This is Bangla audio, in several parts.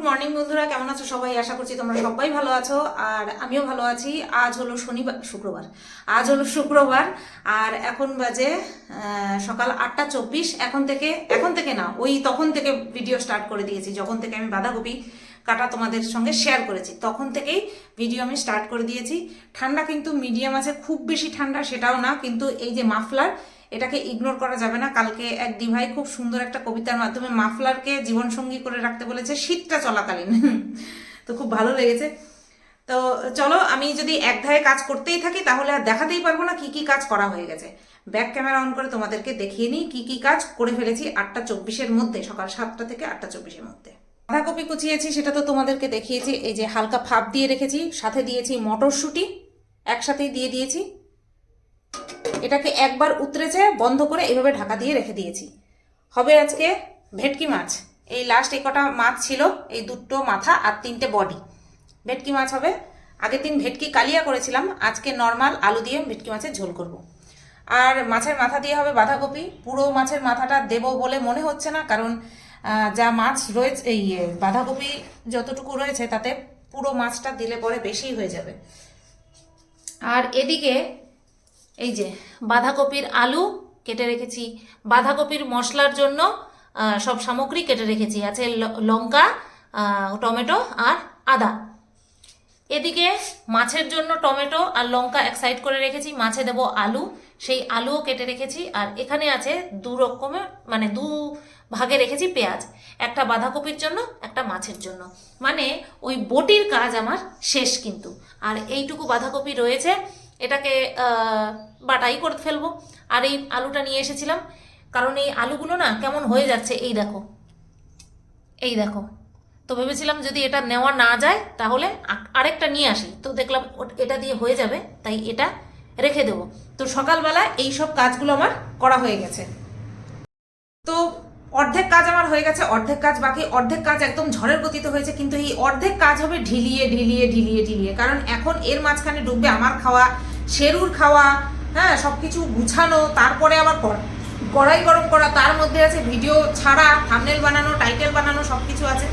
গুড মর্নিং বন্ধুরা। কেমন আছো সবাই? আশা করছি তোমরা সবাই ভালো আছো। আর আমিও ভালো আছি। আজ হলো শনিবার, শুক্রবার। আজ হলো শুক্রবার। আর এখন বাজে সকাল আটটা চব্বিশ। এখন থেকে এখন থেকে না, ওই তখন থেকে ভিডিও স্টার্ট করে দিয়েছি। যখন থেকে আমি বাঁধাকপি কাটা তোমাদের সঙ্গে শেয়ার করেছি, তখন থেকেই ভিডিও আমি স্টার্ট করে দিয়েছি। ঠান্ডা কিন্তু মিডিয়াম আছে, খুব বেশি ঠান্ডা সেটাও না। কিন্তু এই যে মাফলার এটাকে ইগনোর করা যাবে না। কালকে এক দিভাই খুব সুন্দর একটা কবিতার মাধ্যমে মাফলারকে জীবনসঙ্গী করে রাখতে বলেছে, শীতটা চলাকালীন। তো খুব ভালো লেগেছে। তো চলো, আমি যদি এক ধারে কাজ করতেই থাকি, তাহলে আর দেখাতেই পারব না কি কি কাজ করা হয়ে গেছে। ব্যাক ক্যামেরা অন করে তোমাদেরকে দেখিয়ে নিই কি কি কাজ করে ফেলেছি আটটা চব্বিশের মধ্যে, সকাল সাতটা থেকে আটটা চব্বিশের মধ্যে। বাঁধাকপি কুচিয়েছি, সেটা তো তোমাদেরকে দেখিয়েছি, এই যে হালকা ফাপ দিয়ে রেখেছি, সাথে দিয়েছি মটরশুঁটি, একসাথেই দিয়ে দিয়েছি। এটাকে একবার উতরেছে বন্ধ করে এভাবে ঢাকা দিয়ে রেখে দিয়েছি। হবে আজকে ভেটকি মাছ। এই লাস্ট এই কটা মাছ ছিল, এই দুটো মাথা আর তিনটে বডি ভেটকি মাছ হবে। আগের দিন ভেটকি কালিয়া করেছিলাম, আজকে নর্মাল আলু দিয়ে ভেটকি মাছের ঝোল করব। আর মাছের মাথা দিয়ে হবে বাঁধাকপি। পুরো মাছের মাথাটা দেব বলে মনে হচ্ছে না, কারণ যা মাছ রয়েছে, এই বাঁধাকপি যতটুকু রয়েছে, তাতে পুরো মাছটা দিলে পরে বেশি হয়ে যাবে। আর এদিকে এই যে বাঁধাকপির আলু কেটে রেখেছি। বাঁধাকপির মশলার জন্য সব সামগ্রী কেটে রেখেছি। আছে লঙ্কা টমেটো আর আদা। এদিকে মাছের জন্য টমেটো আর লঙ্কা এক সাইড করে রেখেছি। মাছে দেব আলু। সেই আলুও কেটে রেখেছি। আর এখানে আছে দু রকমের মানে দু ভাগে রেখেছি পেঁয়াজ। একটা বাঁধাকপির জন্য, একটা মাছের জন্য। মানে ওই বটির কাজ আমার শেষ কিন্তু। আর এইটুকু বাঁধাকপি রয়েছে। এটাকে বাটাই করে ফেলব। আর এই আলুটা নিয়ে এসেছিলাম। কারণ এই আলুগুলো না কেমন হয়ে যাচ্ছে, এই দেখো। এই দেখো। তো ভেবেছিলাম যদি এটা নেওয়া না যায়, তাহলে আরেকটা নিয়ে আসি। তো দেখলাম এটা দিয়ে হয়ে যাবে, তাই এটা রেখে দেবো। তো সকালবেলা এই সব কাজগুলো আমার করা হয়ে গেছে। তো অর্ধেক কাজ আমার হয়ে গেছে, অর্ধেক কাজ বাকি। অর্ধেক কাজ একদম ঝড়ের গতিতে হয়েছে, কিন্তু এই অর্ধেক কাজ হবে ঢিলিয়ে ঢিলিয়ে ঢিলিয়ে ঢিলিয়ে। কারণ এখন এর মাঝখানে ডুববে আমার খাওয়া শেরুর খাওয়া হ্যাঁ সব কিছু গুছানো, তারপরে আবার কর- কড়াই গরম করা, তার মধ্যে আছে ভিডিও ছাড়া থামনেল বানানো টাইটেল বানানো সব কিছু আছে।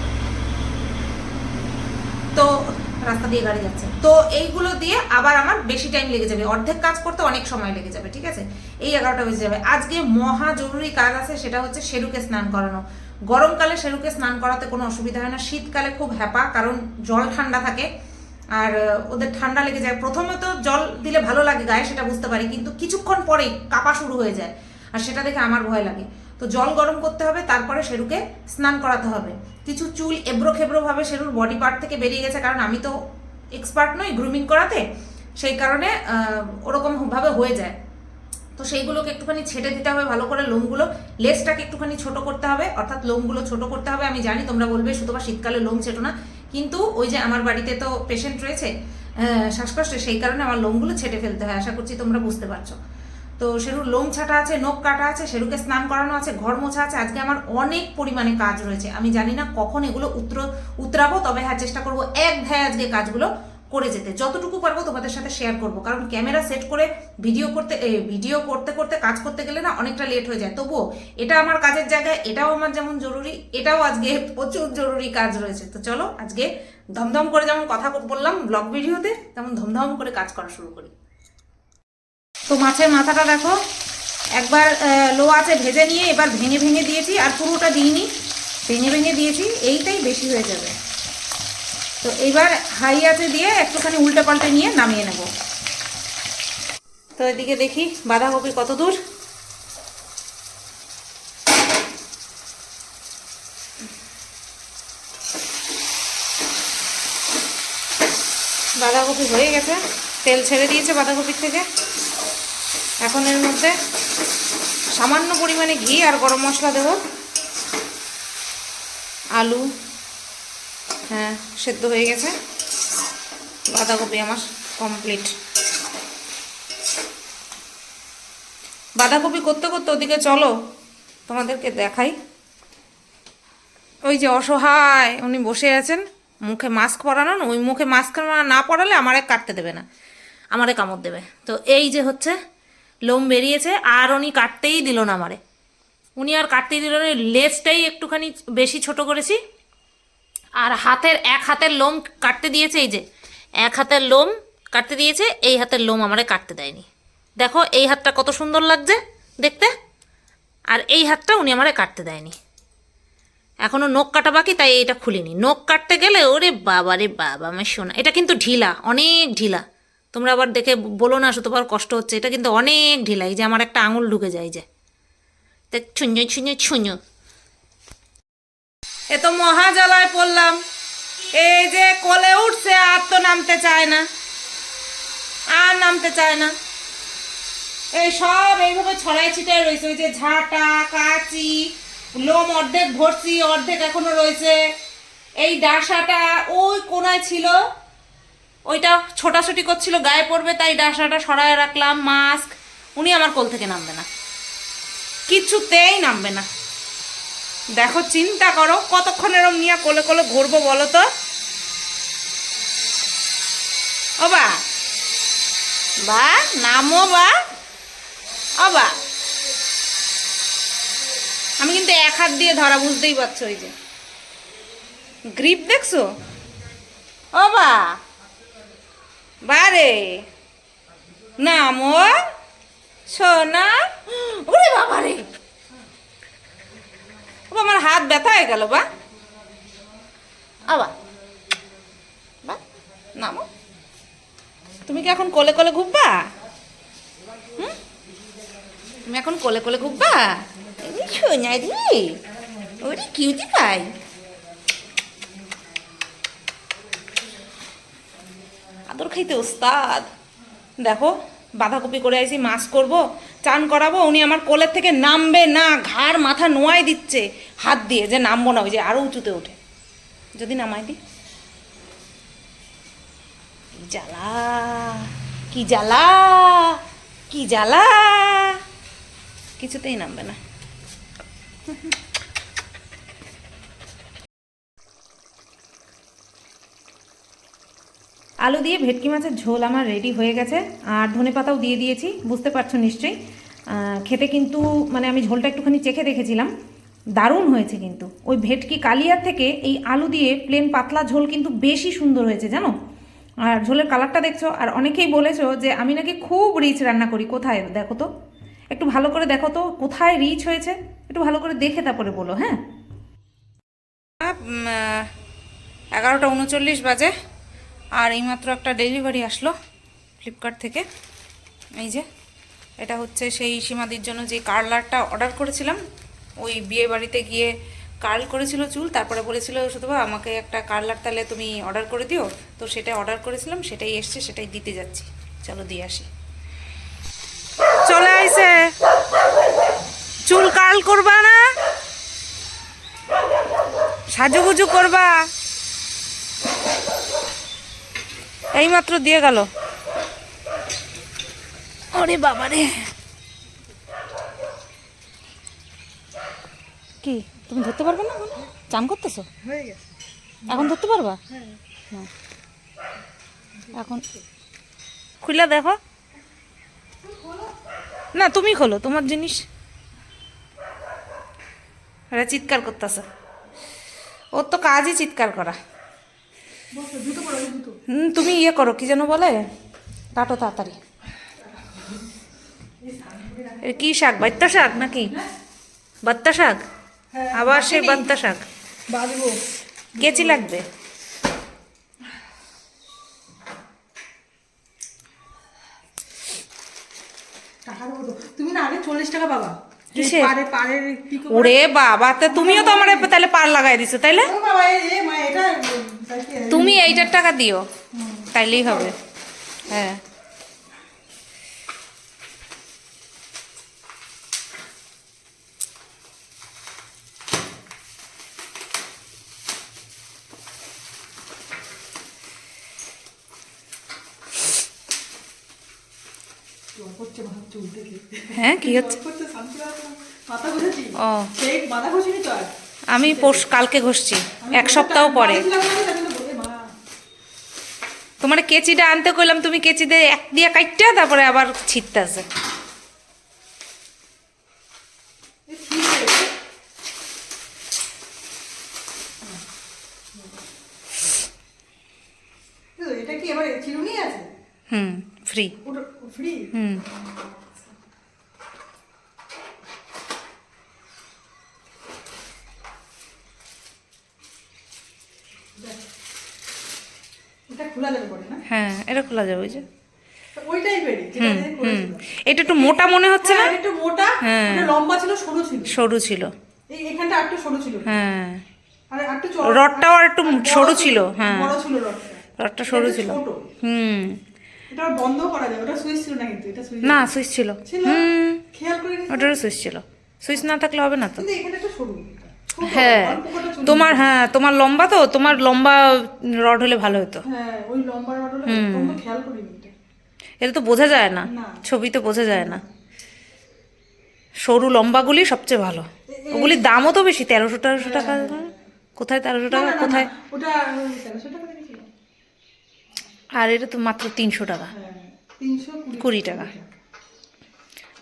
তো, রাস্তা দিয়ে গাড়ি যাচ্ছে। তো এইগুলো দিয়ে আবার আমার বেশি টাইম লেগে যাবে। অর্ধেক কাজ করতে অনেক সময় লেগে যাবে, ঠিক আছে? এই এগারোটা বেজে যাবে। আজকে মহা জরুরি কাজ আছে, সেটা হচ্ছে শেরুকে স্নান করানো। গরমকালে শেরুকে স্নান করাতে কোনো অসুবিধা হয় না। শীতকালে খুব হ্যাপা, কারণ জল ঠান্ডা থাকে। আর ওদের ঠান্ডা লেগে যায়। প্রথমে তো জল দিলে ভালো লাগে গায়ে সেটা বুঝতে পারি কিন্তু কিছুক্ষণ পরেই কাপা শুরু হয়ে যায়। আর সেটা দেখে আমার ভয় লাগে। তো জল গরম করতে হবে তারপরে সেরুকে স্নান করাতে হবে। কিছু চুল এবড়ো খেবড়ো ভাবে শেরুর বডি পার্ট থেকে বেরিয়ে গেছে কারণ আমি তো এক্সপার্ট নই গ্রুমিং করাতে সেই কারণে আহ, ওরকম ভাবে হয়ে যায়। তো সেইগুলোকে একটুখানি ছেটে দিতে হবে ভালো করে লোমগুলো লেসটাকে একটুখানি ছোট করতে হবে অর্থাৎ লোমগুলো ছোট করতে হবে আমি জানি তোমরা বলবে শুধু বা শীতকালে লোম ছেটো না কিন্তু ওই যে আমার বাড়িতে তো পেশেন্ট রয়েছে শ্বাসকষ্টে সেই কারণে আমার লোমগুলো ছেটে ফেলতে হয়। আশা করছি তোমরা বুঝতে পারছ। তো সেরুর লোম ছাটা আছে, নখ কাটা আছে, সেরুকে স্নান করানো আছে, ঘর মোছা আছে। আজকে আমার অনেক পরিমাণে কাজ রয়েছে। আমি জানি না কখন এগুলো উত্তর উতরাবো, তবে হ্যাঁ চেষ্টা করব এক ধ্যায় আজকে কাজগুলো করে যেতে। যতটুকু পারব তোমাদের সাথে শেয়ার করব। কারণ ক্যামেরা সেট করে ভিডিও করতে ভিডিও করতে করতে, কাজ করতে গেলে না অনেকটা লেট হয়ে যায়। তবুও এটা আমার কাজের জায়গায়, এটাও আমার যেমন জরুরি, এটাও আজকে প্রচুর জরুরি কাজ রয়েছে। তো চলো আজকে ধমধম করে যেমন কথা বললাম ব্লগ ভিডিওতে, তেমন ধমধম করে কাজ করা শুরু করি। তো মাছের মাথাটা দেখো, একবার লো আছে ভেজে নিয়ে এবার ভেঙে ভেঙে দিয়েছি, আর পুরোটা দিইনি। ভেঙে ভেঙে দিয়েছি, এইটাই বেশি হয়ে যাবে। তো এবার হাই আছে দিয়ে একটুখানি উল্টে পাল্টে নিয়ে নামিয়ে নেব। তো এদিকে দেখি বাঁধাকপি কত দূর? বাঁধাকপি হয়ে গেছে। তেল ছেড়ে দিয়েছে বাঁধাকপির থেকে। এখন এর মধ্যে সামান্য পরিমাণে ঘি আর গরম মশলা দেব। আলু হ্যাঁ সেদ্ধ হয়ে গেছে। বাঁধাকপি আমার কমপ্লিট বাঁধাকপি করতে করতে ওদিকে চলো, তোমাদেরকে দেখাই। ওই যে অসহায়, উনি বসে আছেন। মুখে মাস্ক পরানো ওই মুখে মাস্ক না পরালে আমারে কাটতে দেবে না। আমারে কামড় দেবে। তো এই যে হচ্ছে, লোম বেরিয়েছে, আর উনি কাটতেই দিল না আমারে। উনি আর কাটতেই দিল না লেজটাই একটুখানি বেশি ছোট করেছি। আর হাতের এক হাতের লোম কাটতে দিয়েছে এই যে, এক হাতের লোম কাটতে দিয়েছে, এই হাতের লোম আমারে কাটতে দেয়নি। দেখো, এই হাতটা কত সুন্দর লাগছে দেখতে, আর এই হাতটা উনি আমারে কাটতে দেয়নি। এখনও নখ কাটা বাকি, তাই এটা খুলিনি। নখ কাটতে গেলে, ওরে বাবা রে বাবা, আমার শোনা এটা কিন্তু ঢিলা, অনেক ঢিলা। তোমরা আবার দেখে বলো না শুধু কষ্ট হচ্ছে। এটা কিন্তু অনেক ঢিলা, এই যে আমার একটা আঙুল ঢুকে যায় যে। দেখ ছুঁয়ো ছুঁয়ো ছুঁয়ো। এ তো মহাজালায় পড়লাম। এই যে কোলে উঠছে, আর তো নামতে চায় না। আর নামতে চায় না। এই সব এইভাবে ছড়াই ছিটাই রয়েছে ওই যে ঝাঁটা, কাচি, লোম অর্ধেক ভরছি, অর্ধেক এখনও রয়েছে এই ডাসাটা ওই কোনায় ছিল। ওইটা ছোটাছুটি করছিল, গায়ে পড়বে, তাই ডাসাটা সরায় রাখলাম, মাস্ক। উনি আমার কোল থেকে নামবে না। কিছুতেই নামবে না। দেখো, চিন্তা করো কতক্ষণ এরম নিয়ে কোলে কোলে ঘুরবো বলো তো? ও বা নামো বা, ও বা। আমি কিন্তু এক হাত দিয়ে ধরা বুঝতেই পারছ ওই যে। গ্রিপ দেখছ? ও বা বারে নামো, সোনা। ওরে বাবা, আমার হাত ব্যথা হয়ে গেল, বা। আবার বা, নামো। তুমি কি এখন কোলে কোলে ঘুরবা? হুম? তুমি এখন কোলে কোলে ঘুরবা? সোনা রে, ওরে কিউটি পাই আদর খাইতে ওস্তাদ। দেখো বাঁধাকপি করে আইছি, মাছ করব, চান করাবো, উনি আমার কোলের থেকে নামবে না, ঘাড় মাথা নোয়াই দিচ্ছে, হাত দিয়ে যে নামবো না, ওই যে আরও উঁচুতে ওঠে। যদি নামাই দি কি জ্বালা কি জ্বালা কি জ্বালা। কিছুতেই নামবে না। আলু দিয়ে ভেটকি মাছের ঝোল আমার রেডি হয়ে গেছে। আর ধনে পাতাও দিয়ে দিয়েছি, বুঝতে পারছ নিশ্চয়ই। খেতে কিন্তু মানে আমি ঝোলটা একটুখানি চেখে দেখেছিলাম, দারুণ হয়েছে কিন্তু। ওই ভেটকি কালিয়ার থেকে এই আলু দিয়ে প্লেন পাতলা ঝোল কিন্তু বেশি সুন্দর হয়েছে, জানো? আর ঝোলের কালারটা দেখছ, আর অনেকেই বলেছ যে আমি নাকি খুব রিচ রান্না করি। কোথায়? দেখো তো। একটু ভালো করে দেখো তো, কোথায় রিচ হয়েছে? একটু ভালো করে দেখে তারপরে বলো হ্যাঁ? এগারোটা উনচল্লিশ বাজে। আর এইমাত্র একটা ডেলিভারি আসলো ফ্লিপকার্ট থেকে। এই যে, এটা হচ্ছে সেই সীমাদির জন্য যে কার্লারটা অর্ডার করেছিলাম, ওই বিয়ে বাড়িতে গিয়ে কার্ল করেছিল চুল, তারপরে বলেছিল শুধু আমাকে একটা কার্লার তাহলে তুমি অর্ডার করে দিও। তো সেটা অর্ডার করেছিলাম, সেটাই এসছে, সেটাই দিতে যাচ্ছি। চলো দিয়ে আসি। চলে আইছে। চুল কার্ল করবা না? সাজুগুজু করবা? এইমাত্র দিয়ে গেল। ওরে বাবা রে। কি তুমি ধরতে পারবে না এখন? চান করতেছো? এখন ধরতে পারবা? এখন খুলে দেখো। না তুমি খোলো তোমার জিনিস। চিৎকার করতেছে। ওর তো কাজই চিৎকার করা। তুমি ইয়ে করো কি যেন বলে? কাটো তাড়াতাড়ি। কি শাক বাত্তা শাক নাকি? বাত্তা শাক? আবার সেই বাত্তা শাক। কেচি লাগবে? তুমি না আগে চল্লিশ টাকা পাবা। কিসে? ওরে বাবা তা তুমিও তো আমার তাহলে পার লাগাই দিছো তাইলে? তুমি এইটার টাকা দিও তাইলেই হবে। হ্যাঁ জল পড়ছে ভাব চুল থেকে হ্যাঁ কি হচ্ছে? ও। আমি কালকে ঘষছি, এক সপ্তাহ পরে। তোমার কেচিটা আনতে কইলাম, তুমি কেচিতে এক দিয়ে কাটটা তারপরে আবার ছিটতে আছে এ ঠিক হয়েছে। এবারে চিরুনি আছে হুম ফ্রি ওটা ফ্রি হুম এটা খোলা যাবে পরে না হ্যাঁ এটা খোলা যাবে ওই যে। এটা একটু মোটা মনে হচ্ছে না? হ্যাঁ, একটু মোটা হ্যাঁ। লম্বা ছিল সরু ছিল। সরু ছিল। একটু সরু ছিল। হ্যাঁ। রডটাও আর একটু সরু ছিল, হ্যাঁ। রডটা। সরু ছিল। হুম। এটা বন্ধ করা যাবে ওটা সুইচ ছিল না কিন্তু এটা সুইচ না সুইচ ছিল। হুম। খেয়াল করে ওটারও সুইচ ছিল। সুইচ না থাকলে হবে না তো। এখানে একটা সরু। হ্যাঁ। তোমার হ্যাঁ তোমার লম্বা তো তোমার লম্বা রড হলে ভালো হতো। হ্যাঁ ওই লম্বা রড হলে খেয়াল করিনি। এটা তো বোঝা যায় না না। ছবিতে বোঝা যায় না। সরু লম্বাগুলি সবচেয়ে ভালো। ওগুলির দামও তো বেশি তেরোশো তেরোশো টাকা। কোথায় তেরোশো টাকা না, না, কোথায়? তেরোশো টাকা দেখেছিল আর এটা তো মাত্র তিনশো টাকা। হ্যাঁ কুড়ি টাকা।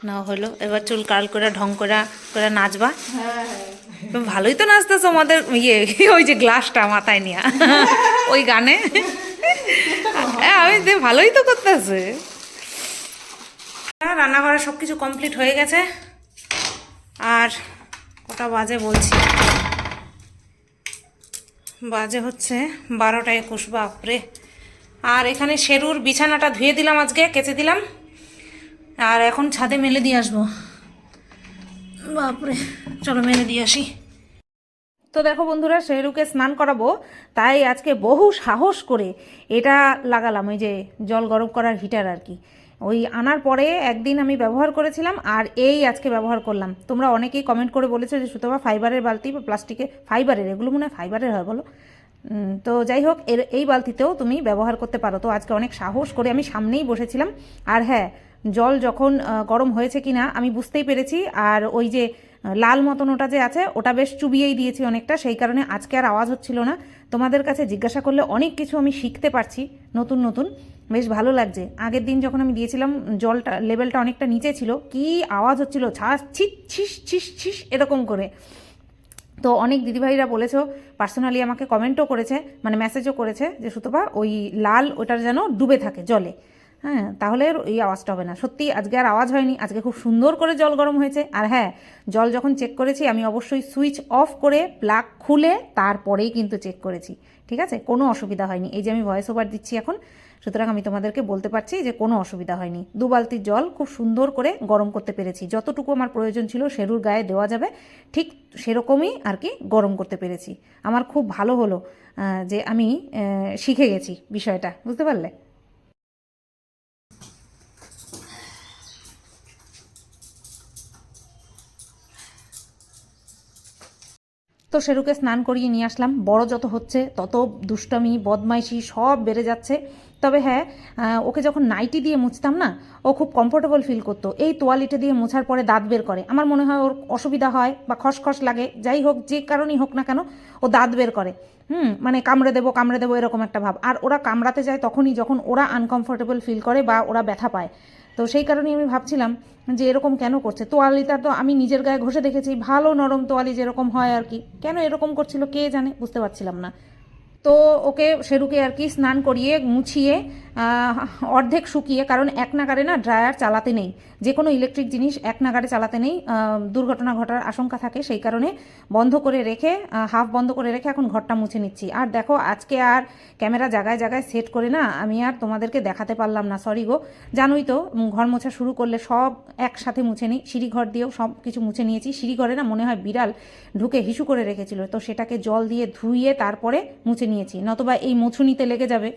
না হলো এবার চুল কাল করে ঢং করে করে নাচবা। হ্যাঁ হ্যাঁ। ভালোই তো নাচতেছো আমাদের ইয়ে ওই যে গ্লাসটা মাথায় নিয়ে। ওই গানে। আমি ভালোই তো করতেছে। রান্নাঘরে সব কিছু কমপ্লিট হয়ে গেছে। আর কটা বাজে বলছি। বাজে হচ্ছে বারোটায় একুশ, বাপরে। আর এখানে শেরুর বিছানাটা ধুয়ে দিলাম আজকে, কেচে দিলাম। আর এখন ছাদে মেলে দিয়ে আসব। বাপরে। চলো মেনে দিয়ে আসি। তো দেখো বন্ধুরা শেরুকে স্নান করাবো, তাই আজকে বহু সাহস করে এটা লাগালাম, ওই যে জল গরম করার হিটার আর কি। ওই আনার পরে একদিন আমি ব্যবহার করেছিলাম আর এই আজকে ব্যবহার করলাম। তোমরা অনেকেই কমেন্ট করে বলেছ যে সুতবা ফাইবারের বালতি বা প্লাস্টিকের ফাইবারের, এগুলো মনে হয় ফাইবারের হয় বলো? তো যাই হোক, এর, এই বালতিতেও তুমি ব্যবহার করতে পারো। তো আজকে অনেক সাহস করে আমি সামনেই বসেছিলাম। আর হ্যাঁ জল যখন গরম হয়েছে কি না আমি বুঝতেই পেরেছি। আর ওই যে লাল মতন ওটা যে আছে, ওটা বেশ চুবিয়েই দিয়েছি অনেকটা। সেই কারণে আজকে আর আওয়াজ হচ্ছিল না। তোমাদের কাছে জিজ্ঞাসা করলে অনেক কিছু আমি শিখতে পারছি, নতুন নতুন। বেশ ভালো লাগছে। আগের দিন যখন আমি দিয়েছিলাম, জলটা লেভেলটা অনেকটা নিচে ছিল, কি আওয়াজ হচ্ছিল ছাস ছিস ছিস ছিস ছিস এরকম করে। তো অনেক দিদিভাইরা বলেছ, পার্সোনালি আমাকে কমেন্টও করেছে মানে মেসেজও করেছে যে, সুতপা, ওই লাল ওটার যেন ডুবে থাকে জলে। হ্যাঁ তাহলে এই আওয়াজটা হবে না। সত্যি, আজকে আর আওয়াজ হয়নি। আজকে খুব সুন্দর করে জল গরম হয়েছে। আর হ্যাঁ জল যখন চেক করেছি, আমি অবশ্যই সুইচ অফ করে প্লাগ খুলে তারপরেই কিন্তু চেক করেছি। ঠিক আছে? কোনো অসুবিধা হয়নি। এই যে আমি ভয়েস ওভার দিচ্ছি এখন, সুতরাং আমি তোমাদেরকে বলতে পারছি যে কোনো অসুবিধা হয়নি। দু বালতির জল খুব সুন্দর করে গরম করতে পেরেছি। যতটুকু আমার প্রয়োজন ছিল সেরুর গায়ে দেওয়া যাবে। ঠিক সেরকমই আর কি গরম করতে পেরেছি। আমার খুব ভালো হলো যে আমি শিখে গেছি বিষয়টা। বুঝতে পারলে? তো সেরুকে স্নান করিয়ে নিয়ে আসলাম। বড় যত হচ্ছে, তত দুষ্টমি, বদমাইশি সব বেড়ে যাচ্ছে। তবে হ্যাঁ ওকে যখন নাইটি দিয়ে মুছতাম না, ও খুব কমফোর্টেবল ফিল করতো। এই তোয়ালিটা দিয়ে মোছার পরে দাঁত বের করে। আমার মনে হয় ওর অসুবিধা হয় বা খসখস লাগে। যাই হোক, যে কারণেই হোক না কেন, ও দাঁত বের করে। হুম মানে কামড়ে দেবো কামড়ে দেবো, এরকম একটা ভাব। আর ওরা কামড়াতে যায় তখনই যখন ওরা আনকমফোর্টেবল ফিল করে বা ওরা ব্যথা পায়। তো সেই কারণেই আমি ভাবছিলাম যে এরকম কেন করছে? তোয়ালিটা তো আমি নিজের গায়ে ঘষে দেখেছি, ভালো নরম তোয়ালি যেরকম হয় আর কি। কেন এরকম করছিল কে জানে? বুঝতে পারছিলাম না। তো ওকে সেরুকে আর কি স্নান করিয়ে, মুছিয়ে অর্ধেক শুকিয়ে, কারণ এক নাগারে না ড্রায়ার চালাতে নেই। যে কোনো ইলেকট্রিক জিনিস এক নাগারে চালাতে নেই। দুর্ঘটনা ঘটার আশঙ্কা থাকে, সেই কারণে বন্ধ করে রেখে হাফ বন্ধ করে রেখে এখন ঘরটা মুছে নিচ্ছি। আর দেখো, আজকে আর ক্যামেরা জায়গায় জায়গায় সেট করে না আমি আর তোমাদেরকে দেখাতে পারলাম না সরি গো। জানোই তো ঘর মোছা শুরু করলে সব একসাথে মুছে নিই। সিঁড়ি ঘর দিয়েও সব কিছু মুছে নিয়েছি। সিঁড়ি ঘরে না মনে হয় বিড়াল ঢুকে হিসু করে রেখেছিল, তো সেটাকে জল দিয়ে ধুইয়ে তারপরে মুছে নিয়েছি। নতবা এই মুছুনিতে লেগে যাবে।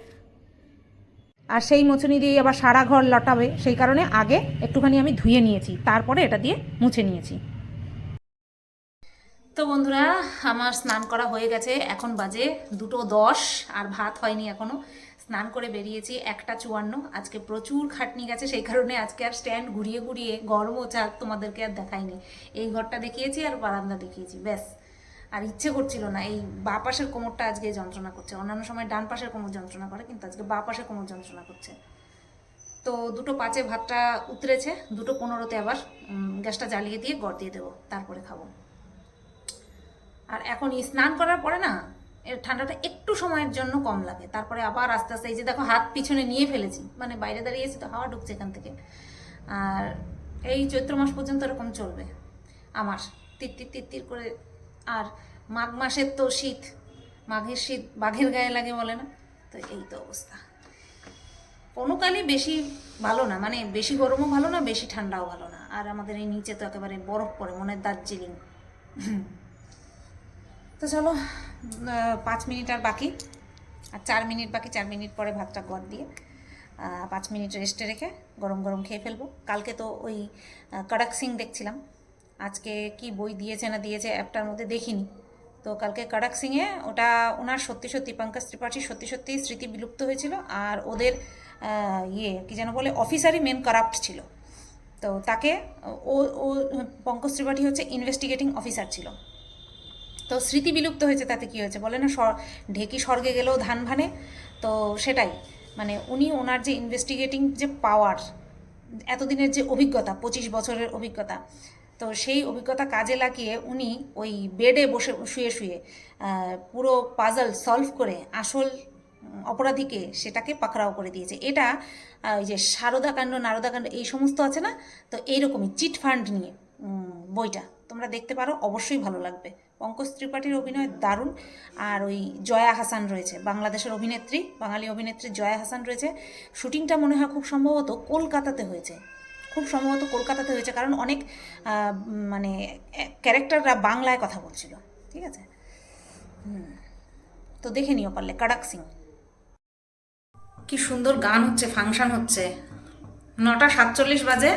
আর সেই মোছনি দিয়ে আবার সারা ঘর লটাবে। সেই কারণে আগে একটুখানি আমি ধুয়ে নিয়েছি, তারপরে এটা দিয়ে মুছে নিয়েছি। তো বন্ধুরা, আমার স্নান করা হয়ে গেছে। এখন বাজে দুটো দশ আর ভাত হয়নি এখনও। স্নান করে বেরিয়েছি, একটা চুয়ান্ন। আজকে প্রচুর খাটনি গেছে, সেই কারণে আজকে আর স্ট্যান্ড ঘুরিয়ে ঘুরিয়ে গরম চা তোমাদেরকে আর দেখাইনি। এই ঘরটা দেখিয়েছি আর বারান্দা দেখিয়েছি, ব্যাস। আর ইচ্ছে করছিল না, এই বা পাশের কোমরটা আজকে যন্ত্রণা করছে। অন্যান্য সময় ডান পাশের কোমর যন্ত্রণা করে, কিন্তু আজকে বা পাশের কোমর যন্ত্রণা করছে। তো দুটো পাঁচে ভাতটা উতরেছে, দুটো পনেরোতে আবার গ্যাসটা জ্বালিয়ে দিয়ে গড় দিয়ে দেবো, তারপরে খাব। আর এখন স্নান করার পরে না, এর ঠান্ডাটা একটু সময়ের জন্য কম লাগে। তারপরে আবার আস্তে আস্তে এই যে দেখো হাত পিছনে নিয়ে ফেলেছি মানে বাইরে দাঁড়িয়েছি তো হাওয়া ঢুকছে এখান থেকে। আর এই চৈত্র মাস পর্যন্ত এরকম চলবে। আমার তিত্তির তিত্তির করে আর মাঘ মাসের তো শীত। মাঘের শীত বাঘের গায়ে লাগে বলে না। তো এই তো অবস্থা। কোনো কালই বেশি ভালো না মানে বেশি গরমও ভালো না, বেশি ঠান্ডাও ভালো না। আর আমাদের এই নিচে তো একেবারে বরফ পড়ে, মনে হয় দার্জিলিং। তো চলো পাঁচ মিনিট আর বাকি। আর চার মিনিট বাকি, চার মিনিট পরে ভাতটা গড় দিয়ে পাঁচ মিনিট রেস্টে রেখে গরম গরম খেয়ে ফেলব। কালকে তো ওই কড়াক সিং দেখছিলাম। আজকে কি বই দিয়েছে না দিয়েছে অ্যাপটার মধ্যে দেখিনি। তো কালকে কড়াক সিংয়ে ওটা ওনার সত্যি সত্যি পঙ্কজ ত্রিপাঠী সত্যি সত্যি স্মৃতি বিলুপ্ত হয়েছিল আর ওদের ইয়ে কি যেন বলে অফিসারই মেন কারাপ্ট ছিল। তো তাকে ও ও পঙ্কজ ত্রিপাঠী হচ্ছে ইনভেস্টিগেটিং অফিসার ছিল। তো স্মৃতি বিলুপ্ত হয়েছে তাতে কি হয়েছে বলে না? ঢেকি স্বর্গে গেলেও ধান ভানে। তো সেটাই মানে উনি ওনার যে ইনভেস্টিগেটিং যে পাওয়ার এতদিনের যে অভিজ্ঞতা, পঁচিশ বছরের অভিজ্ঞতা তো সেই অভিজ্ঞতা কাজে লাগিয়ে উনি ওই বেডে বসে, শুয়ে শুয়ে পুরো পাজল সলভ করে আসল অপরাধীকে সেটাকে পাকড়াও করে দিয়েছে। এটা ওই যে সারদাকাণ্ড নারদাকাণ্ড এই সমস্ত আছে না? তো এইরকমই চিট ফান্ড নিয়ে বইটা। তোমরা দেখতে পারো, অবশ্যই ভালো লাগবে। পঙ্কজ ত্রিপাঠীর অভিনয় দারুণ। আর ওই জয়া হাসান রয়েছে, বাংলাদেশের অভিনেত্রী, বাঙালি অভিনেত্রী জয়া হাসান রয়েছে। শুটিংটা মনে হয় খুব সম্ভবত কলকাতাতে হয়েছে। খুব সম্ভবত কলকাতাতে হয়েছে, কারণ অনেক মানে ক্যারেক্টাররা বাংলায় কথা বলছিল, ঠিক আছে? হুম। তো দেখে নিও পারলে কাডাক সিং। কি সুন্দর গান হচ্ছে, ফাংশন হচ্ছে। নটা সাতচল্লিশ বাজে,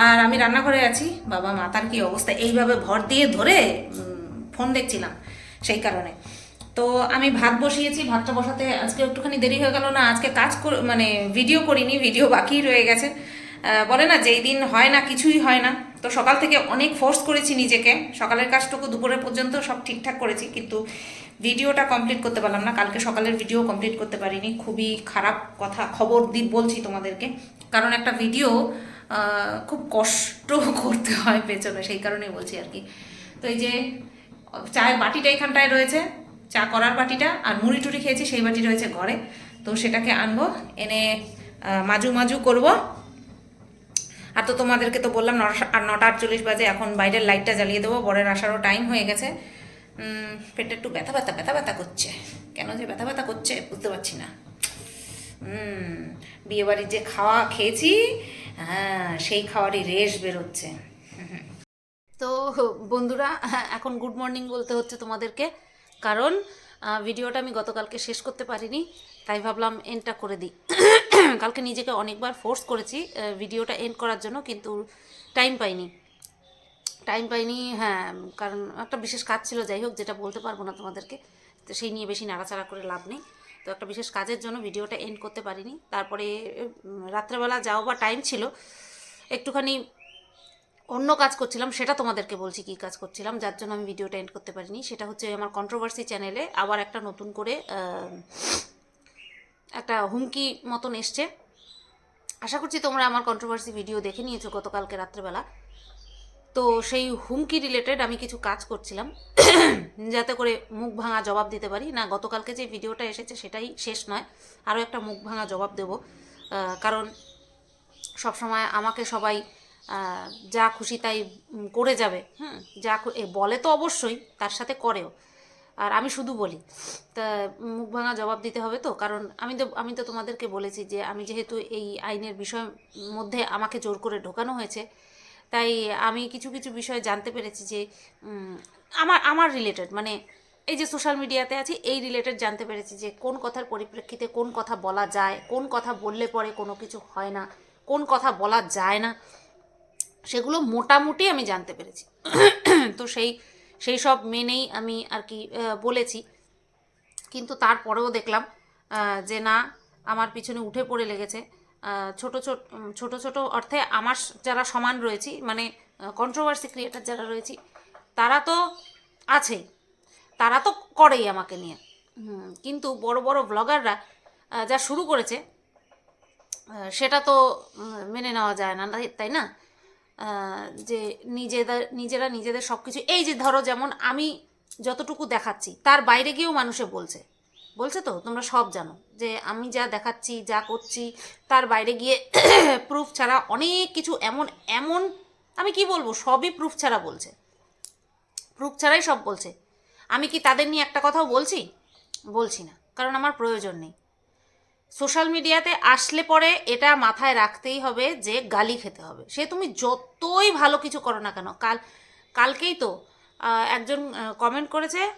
আর আমি রান্নাঘরে আছি। বাবা মাতার কি অবস্থা? এইভাবে ভর দিয়ে ধরে ফোন দেখছিলাম সেই কারণে। তো আমি ভাত বসিয়েছি, ভাতটা বসাতে আজকে একটুখানি দেরি হয়ে গেল না, আজকে কাজ মানে ভিডিও করিনি ভিডিও বাকি রয়ে গেছে। বলে না, যেই দিন হয় না, কিছুই হয় না। তো সকাল থেকে অনেক ফোর্স করেছি নিজেকে। সকালের কাজটুকু দুপুরের পর্যন্ত সব ঠিকঠাক করেছি, কিন্তু ভিডিওটা কমপ্লিট করতে পারলাম না। কালকে সকালের ভিডিও কমপ্লিট করতে পারিনি। খুবই খারাপ কথা, খবর দি, বলছি তোমাদেরকে। কারণ একটা ভিডিও খুব কষ্ট করতে হয় পেছনে, সেই কারণেই বলছি আর কি। তো এই যে, চায়ের বাটিটা এখানটায় রয়েছে, চা করার বাটিটা, আর মুড়ি টুড়ি খেয়েছি, সেই বাটি রয়েছে ঘরে। তো সেটাকে আনব, এনে মাজু মাজু করব। আর তো তোমাদেরকে তো বললাম আর নটা আটচল্লিশ বাজে এখন বাইরের লাইটটা জ্বালিয়ে দেবো বরের আসারও টাইম হয়ে গেছে। উম, পেটে একটু ব্যথা ব্যথা ব্যথা ব্যথা করছে। কেন যে ব্যথা ব্যথা করছে বুঝতে পারছি না। বিয়েবাড়ির যে খাওয়া খেয়েছি হ্যাঁ সেই খাওয়ারই রেশ বেরোচ্ছে। তো বন্ধুরা এখন গুড মর্নিং বলতে হচ্ছে তোমাদেরকে। কারণ ভিডিওটা আমি গতকালকে শেষ করতে পারিনি তাই ভাবলাম এন্ডটা করে দিই। কালকে নিজেকে অনেকবার ফোর্স করেছি ভিডিওটা এন্ড করার জন্য, কিন্তু টাইম পাইনি। টাইম পাইনি হ্যাঁ কারণ একটা বিশেষ কাজ ছিল, যাই হোক, যেটা বলতে পারব না তোমাদেরকে। তো সেই নিয়ে বেশি নাড়াচাড়া করে লাভ নেই। তো একটা বিশেষ কাজের জন্য ভিডিওটা এন্ড করতে পারিনি। তারপরে রাত্রেবেলা যাও বা টাইম ছিল, একটুখানি অন্য কাজ করছিলাম, সেটা তোমাদেরকে বলছি কি কাজ করছিলাম, যার জন্য আমি ভিডিওটা এন্ড করতে পারিনি। সেটা হচ্ছে আমার কন্ট্রোভার্সি চ্যানেলে আবার একটা নতুন করে একটা হুমকি মতন এসছে। আশা করছি তোমরা আমার কন্ট্রোভার্সি ভিডিও দেখে নিয়েছো গতকালকে রাত্রেবেলা। তো সেই হুমকি রিলেটেড আমি কিছু কাজ করছিলাম। যাতে করে মুখ ভাঙা জবাব দিতে পারি। না, গতকালকে যে ভিডিওটা এসেছে সেটাই শেষ নয়। আরও একটা মুখ ভাঙা জবাব দেব। কারণ সবসময় আমাকে সবাই যা খুশি তাই করে যাবে। হুম, যা বলে তো অবশ্যই, তার সাথে করেও। আর আমি শুধু বলি, তা মুখ ভাঙা জবাব দিতে হবে তো? কারণ আমি তো আমি তো তোমাদেরকে বলেছি যে আমি যেহেতু এই আইনের বিষয় মধ্যে আমাকে জোর করে ঢোকানো হয়েছে, তাই আমি কিছু কিছু বিষয় জানতে পেরেছি যে আমার আমার রিলেটেড মানে এই যে সোশ্যাল মিডিয়াতে আছি, এই রিলেটেড জানতে পেরেছি যে কোন কথার পরিপ্রেক্ষিতে কোন কথা বলা যায়, কোন কথা বললে পরে কোনো কিছু হয় না, কোন কথা বলা যায় না, সেগুলো মোটামুটি আমি জানতে পেরেছি। তো সেই সেই সব মেনেই আমি আর কি বলেছি। কিন্তু তারপরেও দেখলাম যে না, আমার পিছনে উঠে পড়ে লেগেছে। ছোট ছোট ছোট ছোট অর্থে আমার যারা সমান রয়েছি মানে কন্ট্রোভার্সি ক্রিয়েটার যারা রয়েছি, তারা তো আছেই। তারা তো করেই আমাকে নিয়ে। কিন্তু বড় বড় ব্লগাররা যা শুরু করেছে সেটা তো মেনে নেওয়া যায় না, তাই- না? যে নিজেদের, নিজেরা নিজেদের সব কিছু এই যে ধরো যেমন আমি যতটুকু দেখাচ্ছি, তার বাইরে গিয়েও মানুষে বলছে। বলছে তো? তোমরা সব জানো যে আমি যা দেখাচ্ছি, যা করছি, তার বাইরে গিয়ে প্রুফ ছাড়া অনেক কিছু এমন এমন, আমি কি বলব? সবই প্রুফ ছাড়া বলছে। প্রুফ ছাড়াই সব বলছে। আমি কি তাদের নিয়ে একটা কথাও বলছি? বলছি না। কারণ আমার প্রয়োজন নেই। সোশ্যাল মিডিয়াতে আসলে পরে এটা মাথায় রাখতেই হবে যে গালি খেতে হবে। সে তুমি যতই ভালো কিছু করো না কেন, কাল, কালকেই তো একজন কমেন্ট করেছে,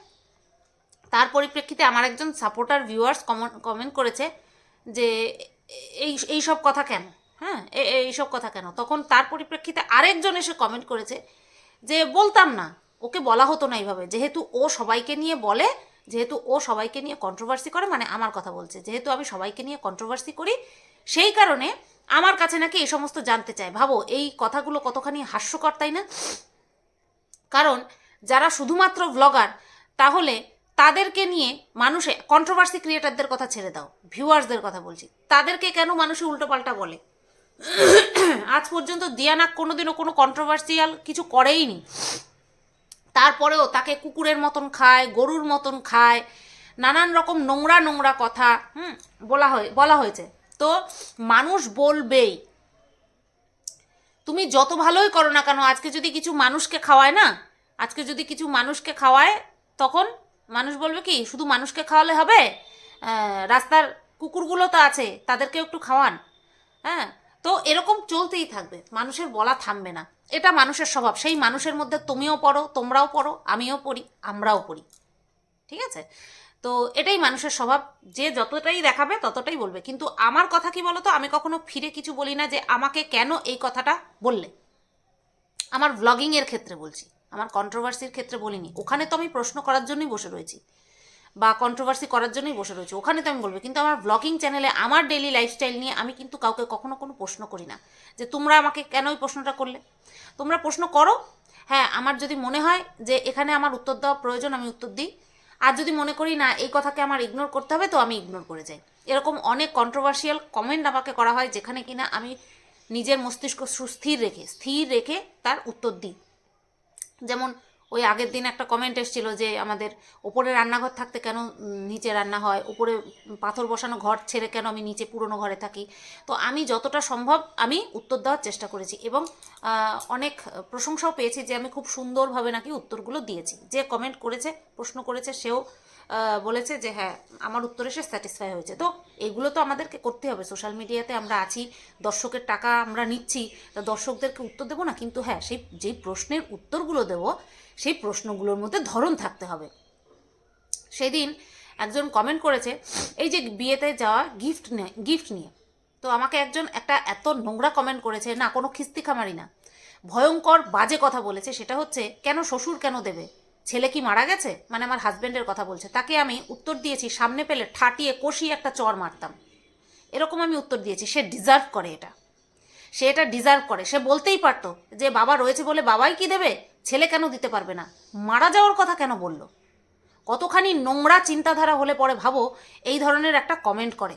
তার পরিপ্রেক্ষিতে আমার একজন সাপোর্টার ভিউয়ার্স কমেন্ট করেছে যে, এই এই সব কথা কেন? হ্যাঁ এ- এ- এইসব কথা কেন? তখন তার পরিপ্রেক্ষিতে আরেকজন এসে কমেন্ট করেছে যে, বলতাম না, ওকে বলা হতো না এইভাবে। যেহেতু ও সবাইকে নিয়ে বলে যেহেতু ও সবাইকে নিয়ে কন্ট্রোভার্সি করে মানে আমার কথা বলছে। যেহেতু আমি সবাইকে নিয়ে কন্ট্রোভার্সি করি, সেই কারণে আমার কাছে নাকি এই সমস্ত জানতে চায়। ভাবো, এই কথাগুলো কতখানি হাস্যকর, তাই না? কারণ যারা শুধুমাত্র ব্লগার তাহলে তাদেরকে নিয়ে মানুষে কন্ট্রোভার্সি ক্রিয়েটারদের কথা ছেড়ে দাও ভিউয়ার্সদের কথা বলছি। তাদেরকে কেন মানুষে উল্টোপাল্টা বলে? আজ পর্যন্ত দিয়ানা কোনোদিনও কোনো কন্ট্রোভার্সিয়াল কিছু করেইনি। তারপরেও তাকে কুকুরের মতন খায়, গরুর মতন খায়, নানান রকম নোংরা নোংরা কথা, হুম, বলা হয়, বলা হয়েছে। তো মানুষ বলবেই, তুমি যত ভালোই করো না কেন, আজকে যদি কিছু মানুষকে খাওয়ায় না, আজকে যদি কিছু মানুষকে খাওয়ায়, তখন মানুষ বলবে কি, শুধু মানুষকে খাওয়ালে হবে? রাস্তার কুকুরগুলো তো আছে, তাদেরকেও একটু খাওয়ান। হ্যাঁ তো এরকম চলতেই থাকবে, মানুষের বলা থামবে না। এটা মানুষের স্বভাব। সেই মানুষের মধ্যে তুমিও পড়ো, তোমরাও পড়ো, আমিও পড়ি, আমরাও পড়ি। ঠিক আছে? তো এটাই মানুষের স্বভাব। যে যতটাই দেখাবে ততটাই বলবে। কিন্তু আমার কথা কি বলতো? আমি কখনো ফিরে কিছু বলি না যে আমাকে কেন এই কথাটা বললে। আমার ব্লগিংয়ের ক্ষেত্রে বলছি। আমার কন্ট্রোভার্সির ক্ষেত্রে বলিনি। ওখানে তো আমি প্রশ্ন করার জন্যই বসে রয়েছি। বা কন্ট্রোভার্সি করার জন্যই বসে রয়েছি। ওখানে তো আমি বলব, কিন্তু আমার ব্লগিং চ্যানেলে আমার ডেলি লাইফস্টাইল নিয়ে আমি কিন্তু কাউকে কখনো কোনো প্রশ্ন করি না যে তোমরা আমাকে কেন ওই প্রশ্নটা করলে। তোমরা প্রশ্ন করো হ্যাঁ আমার যদি মনে হয় যে এখানে আমার উত্তর দেওয়া প্রয়োজন, আমি উত্তর দিই। আর যদি মনে করি না, এই কথাকে আমার ইগনোর করতে হবে, তো আমি ইগনোর করে যাই। এরকম অনেক কন্ট্রোভার্সিয়াল কমেন্ট আমাকে করা হয় যেখানে কিনা আমি নিজের মস্তিষ্ক সুস্থির রেখে, স্থির রেখে তার উত্তর দিই। যেমন ওই আগের দিন একটা কমেন্ট এসেছিল যে আমাদের ওপরে রান্নাঘর থাকতে কেন নিচে রান্না হয়? উপরে পাথর বসানো ঘর ছেড়ে কেন আমি নিচে পুরনো ঘরে থাকি? তো আমি যতটা সম্ভব আমি উত্তর দেওয়ার চেষ্টা করেছি এবং অনেক প্রশংসাও পেয়েছি যে আমি খুব সুন্দরভাবে নাকি উত্তরগুলো দিয়েছি। যে কমেন্ট করেছে, প্রশ্ন করেছে, সেও বলেছে যে হ্যাঁ আমার উত্তরে সে স্যাটিসফাই হয়েছে। তো এগুলো তো আমাদেরকে করতে হবে। সোশ্যাল মিডিয়াতে আমরা আছি, দর্শকের টাকা আমরা নিচ্ছি, তা দর্শকদেরকে উত্তর দেবো না? কিন্তু হ্যাঁ সেই, যেই প্রশ্নের উত্তরগুলো দেবো সেই প্রশ্নগুলোর মধ্যে ধরন থাকতে হবে। সেদিন একজন কমেন্ট করেছে, এই যে বিয়েতে যাওয়া গিফট নিয়ে গিফট নিয়ে। তো আমাকে একজন একটা এত নোংরা কমেন্ট করেছে, না, কোনো খিস্তি খামারি না। ভয়ঙ্কর বাজে কথা বলেছে। সেটা হচ্ছে, কেন শ্বশুর কেন দেবে? ছেলে কি মারা গেছে? মানে আমার হাজব্যান্ডের কথা বলছে। তাকে আমি উত্তর দিয়েছি, সামনে পেলে ঠাটিয়ে কষিয়ে একটা চর মারতাম। এরকম আমি উত্তর দিয়েছি। সে ডিজার্ভ করে এটা। সে এটা ডিজার্ভ করে। সে বলতেই পারতো যে বাবা রয়েছে বলে বাবাই কি দেবে? ছেলে কেন দিতে পারবে না? মারা যাওয়ার কথা কেন বলল? কতখানি নোংরা চিন্তাধারা হলে পরে ভাবো এই ধরনের একটা কমেন্ট করে।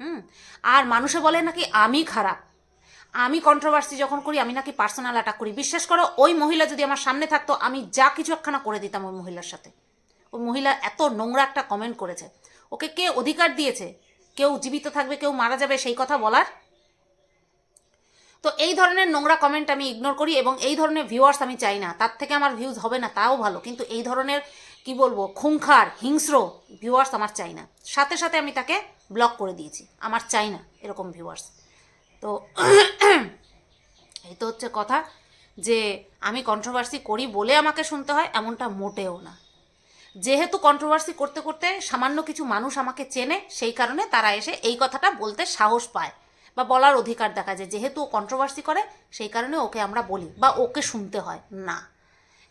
হুম? আর মানুষে বলে নাকি আমি খারাপ। আমি কন্ট্রোভার্সি যখন করি, আমি নাকি পার্সোনাল অ্যাটাক করি। বিশ্বাস করো, ওই মহিলা যদি আমার সামনে থাকতো, আমি যা কিছু একখানা করে দিতাম ওই মহিলার সাথে। ওই মহিলা এত নোংরা একটা কমেন্ট করেছে। ওকে কে অধিকার দিয়েছে? কেউ জীবিত থাকবে, কেউ মারা যাবে, সেই কথা বলার তো এই ধরনের নোংরা কমেন্ট আমি ইগনোর করি এবং এই ধরনের ভিউয়ার্স আমি চাই না। তার থেকে আমার ভিউজ হবে না, তাও ভালো। কিন্তু এই ধরনের, কি বলব, খুংখার, হিংস্র ভিউয়ার্স আমার চাই না। সাথে সাথে আমি তাকে ব্লক করে দিয়েছি। আমার চাই না এরকম ভিউয়ার্স তো এই তো হচ্ছে কথা যে আমি কন্ট্রোভার্সি করি বলে আমাকে শুনতে হয়, এমনটা মোটেও না। যেহেতু কন্ট্রোভার্সি করতে করতে সামান্য কিছু মানুষ আমাকে চেনে, সেই কারণে তারা এসে এই কথাটা বলতে সাহস পায়। বা বলার অধিকার দেখা যায়। যেহেতু ও কন্ট্রোভার্সি করে, সেই কারণে ওকে আমরা বলি বা ওকে শুনতে হয়। না,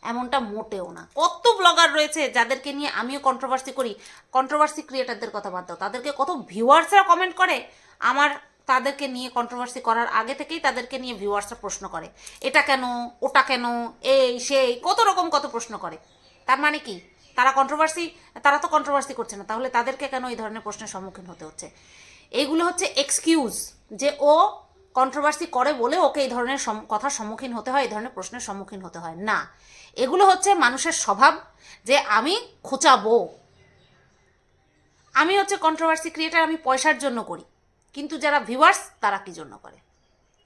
এমনটা মোটেও না। কত ব্লগার রয়েছে যাদেরকে নিয়ে আমিও কন্ট্রোভার্সি করি। কন্ট্রোভার্সি ক্রিয়েটারদের কথা বাদ দাও। তাদেরকে কত ভিউয়ার্সরা কমেন্ট করে? আমার তাদেরকে নিয়ে কন্ট্রোভার্সি করার আগে থেকেই তাদেরকে নিয়ে ভিউয়ার্সরা প্রশ্ন করে। এটা কেন? ওটা কেন? এই, সেই, কত রকম কত প্রশ্ন করে। তার মানে কি? তারা কন্ট্রোভার্সি তারা তো কন্ট্রোভার্সি করছে না। তাহলে তাদেরকে কেন এই ধরনের প্রশ্নের সম্মুখীন হতে হচ্ছে? এইগুলো হচ্ছে এক্সকিউজ যে ও কন্ট্রোভার্সি করে বলে ওকে এই ধরনের কথার সম্মুখীন হতে হয়, এই ধরনের প্রশ্নের সম্মুখীন হতে হয়। না, এগুলো হচ্ছে মানুষের স্বভাব যে আমি খোঁচাবো। আমি হচ্ছে কন্ট্রোভার্সি ক্রিয়েটার আমি পয়সার জন্য করি। কিন্তু যারা ভিউয়ার্স তারা কি জন্য করে?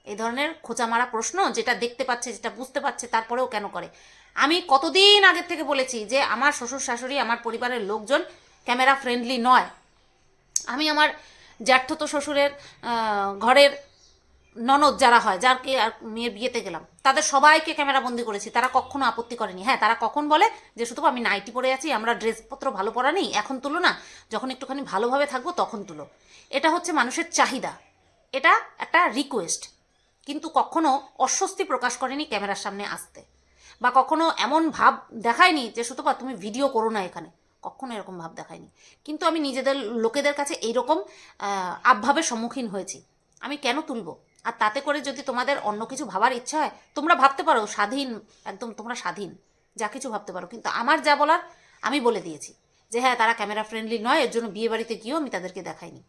এই ধরনের খোঁচা মারা প্রশ্ন যেটা দেখতে পাচ্ছে, যেটা বুঝতে পারছে, তারপরেও কেন করে? আমি কতদিন আগের থেকে বলেছি যে আমার শ্বশুর শাশুড়ি, আমার পরিবারের লোকজন ক্যামেরা ফ্রেন্ডলি নয়। আমি আমার জ্যাঠতো শ্বশুরের ঘরের ননদ যারা হয়, যারকে আর মেয়ের বিয়েতে গেলাম, তাদের সবাইকে ক্যামেরা বন্দি করেছি। তারা কখনো আপত্তি করেনি। হ্যাঁ তারা কখন বলে যে, শুধু আমি নাইটি পরে আছি, আমরা ড্রেসপত্র ভালো পরা নেই, এখন তুলো না। যখন একটুখানি ভালোভাবে থাকব, তখন তুলো। এটা হচ্ছে মানুষের চাহিদা। এটা একটা রিকোয়েস্ট কিন্তু কখনো অস্বস্তি প্রকাশ করেনি ক্যামেরার সামনে আসতে। বা কখনো এমন ভাব দেখায়নি যে, সুতপা, তুমি ভিডিও করো না এখানে। কখনো এরকম ভাব দেখায়নি। কিন্তু আমি নিজেদের লোকেদের কাছে এইরকম আবভাবের সম্মুখীন হয়েছি। আমি কেন তুলব? আর তাতে করে যদি তোমাদের অন্য কিছু ভাবার ইচ্ছা হয়, তোমরা ভাবতে পারো স্বাধীন, একদম তোমরা স্বাধীন। যা কিছু ভাবতে পারো। কিন্তু আমার যা বলার আমি বলে দিয়েছি যে হ্যাঁ তারা ক্যামেরা ফ্রেন্ডলি নয়, এর জন্য বিয়ে বাড়িতে গিয়েও আমি তাদেরকে দেখাইনি।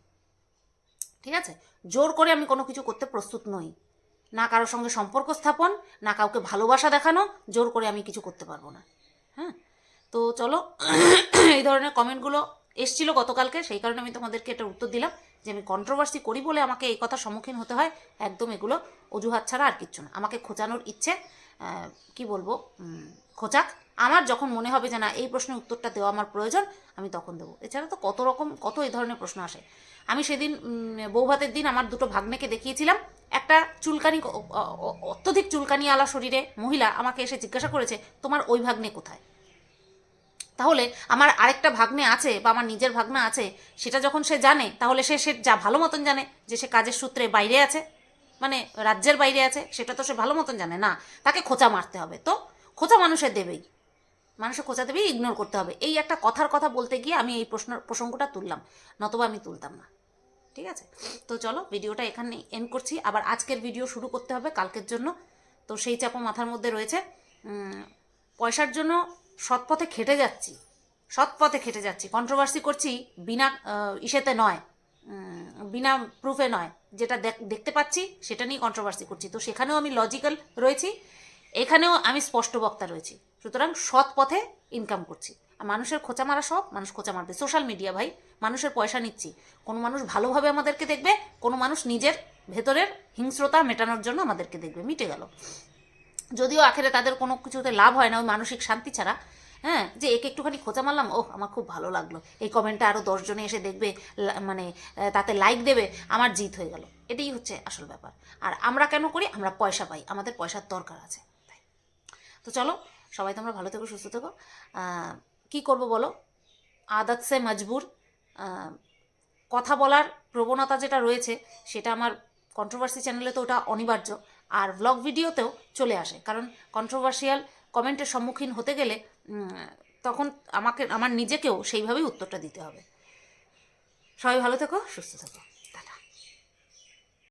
ঠিক আছে? জোর করে আমি কোনো কিছু করতে প্রস্তুত নই। না কারোর সঙ্গে সম্পর্ক স্থাপন, না কাউকে ভালোবাসা দেখানো, জোর করে আমি কিছু করতে পারব না। হ্যাঁ? তো চলো, এই ধরনের কমেন্টগুলো এসছিল গতকালকে, সেই কারণে আমি তোমাদেরকে এটার উত্তর দিলাম যে আমি কন্ট্রোভার্সি করি বলে আমাকে এই কথার সম্মুখীন হতে হয়। একদম এগুলো অজুহাত ছাড়া আর কিচ্ছু না। আমাকে খোঁচানোর ইচ্ছে কি বলব খোঁচাক। আমার যখন মনে হবে যে না, এই প্রশ্নের উত্তরটা দেওয়া আমার প্রয়োজন, আমি তখন দেবো। এছাড়া তো কত রকম, কত এই ধরনের প্রশ্ন আসে। আমি সেদিন বৌভাতের দিন আমার দুটো ভাগ্নেকে দেখিয়েছিলাম। একটা চুলকানি অত্যধিক চুলকানি আলা শরীরে মহিলা আমাকে এসে জিজ্ঞাসা করেছে, তোমার ওই ভাগ্নে কোথায়? তাহলে আমার আরেকটা ভাগ্নে আছে বা আমার নিজের ভাগ্না আছে, সেটা যখন সে জানে, তাহলে সে সে যা ভালো মতন জানে যে সে কাজের সূত্রে বাইরে আছে মানে রাজ্যের বাইরে আছে, সেটা তো সে ভালো মতন জানে না, তাকে খোঁচা মারতে হবে। তো খোঁচা মানুষের দেবেই মানুষের খোঁচা দেবেই ইগনোর করতে হবে। এই একটা কথার কথা বলতে গিয়ে আমি এই প্রশ্ন, প্রসঙ্গটা তুললাম, নতবা আমি তুলতাম না। ঠিক আছে? তো চলো, ভিডিওটা এখানে এন্ড করছি। আবার আজকের ভিডিও শুরু করতে হবে কালকের জন্য। তো সেই চাপও মাথার মধ্যে রয়েছে। পয়সার জন্য সৎপথে খেটে যাচ্ছি। সৎপথে খেটে যাচ্ছি। কন্ট্রোভার্সি করছি বিনা ইসেতে নয় বিনা প্রুফে নয়। যেটা দেখ- দেখতে পাচ্ছি, সেটা নিয়ে কন্ট্রোভার্সি করছি। তো সেখানেও আমি লজিক্যাল রয়েছি। এখানেও আমি স্পষ্ট বক্তা রয়েছি। সুতরাং সৎ পথে ইনকাম করছি। আর মানুষের খোঁচা মারা সব, মানুষ খোঁচা মারবে। সোশ্যাল মিডিয়া ভাই, মানুষের পয়সা নিচ্ছি। কোনো মানুষ ভালোভাবে আমাদেরকে দেখবে, কোনো মানুষ নিজের ভেতরের হিংস্রতা মেটানোর জন্য আমাদেরকে দেখবে। মিটে গেল। যদিও আখেরে তাদের কোনো কিছুতে লাভ হয় না, ওই মানসিক শান্তি ছাড়া। হ্যাঁ যে একে একটুখানি খোঁচা মারলাম, ওহ, আমার খুব ভালো লাগল। এই কমেন্টটা আরও দশজনে এসে দেখবে মানে তাতে লাইক দেবে, আমার জিত হয়ে গেল। এটাই হচ্ছে আসল ব্যাপার। আর আমরা কেন করি? আমরা পয়সা পাই, আমাদের পয়সার দরকার আছে। তো চলো, সবাই তোমরা ভালো থেকো, সুস্থ থেকো। কি করব বলো? আদাত সে মজবুর। কথা বলার প্রবণতা যেটা রয়েছে, সেটা আমার কন্ট্রোভার্সি চ্যানেলে তো ওটা অনিবার্য। আর ব্লগ ভিডিওতেও চলে আসে। কারণ কন্ট্রোভার্সিয়াল কমেন্টের সম্মুখীন হতে গেলে তখন আমাকে, আমার নিজেকেও সেইভাবেই উত্তরটা দিতে হবে। সবাই ভালো থেকো, সুস্থ থেকো।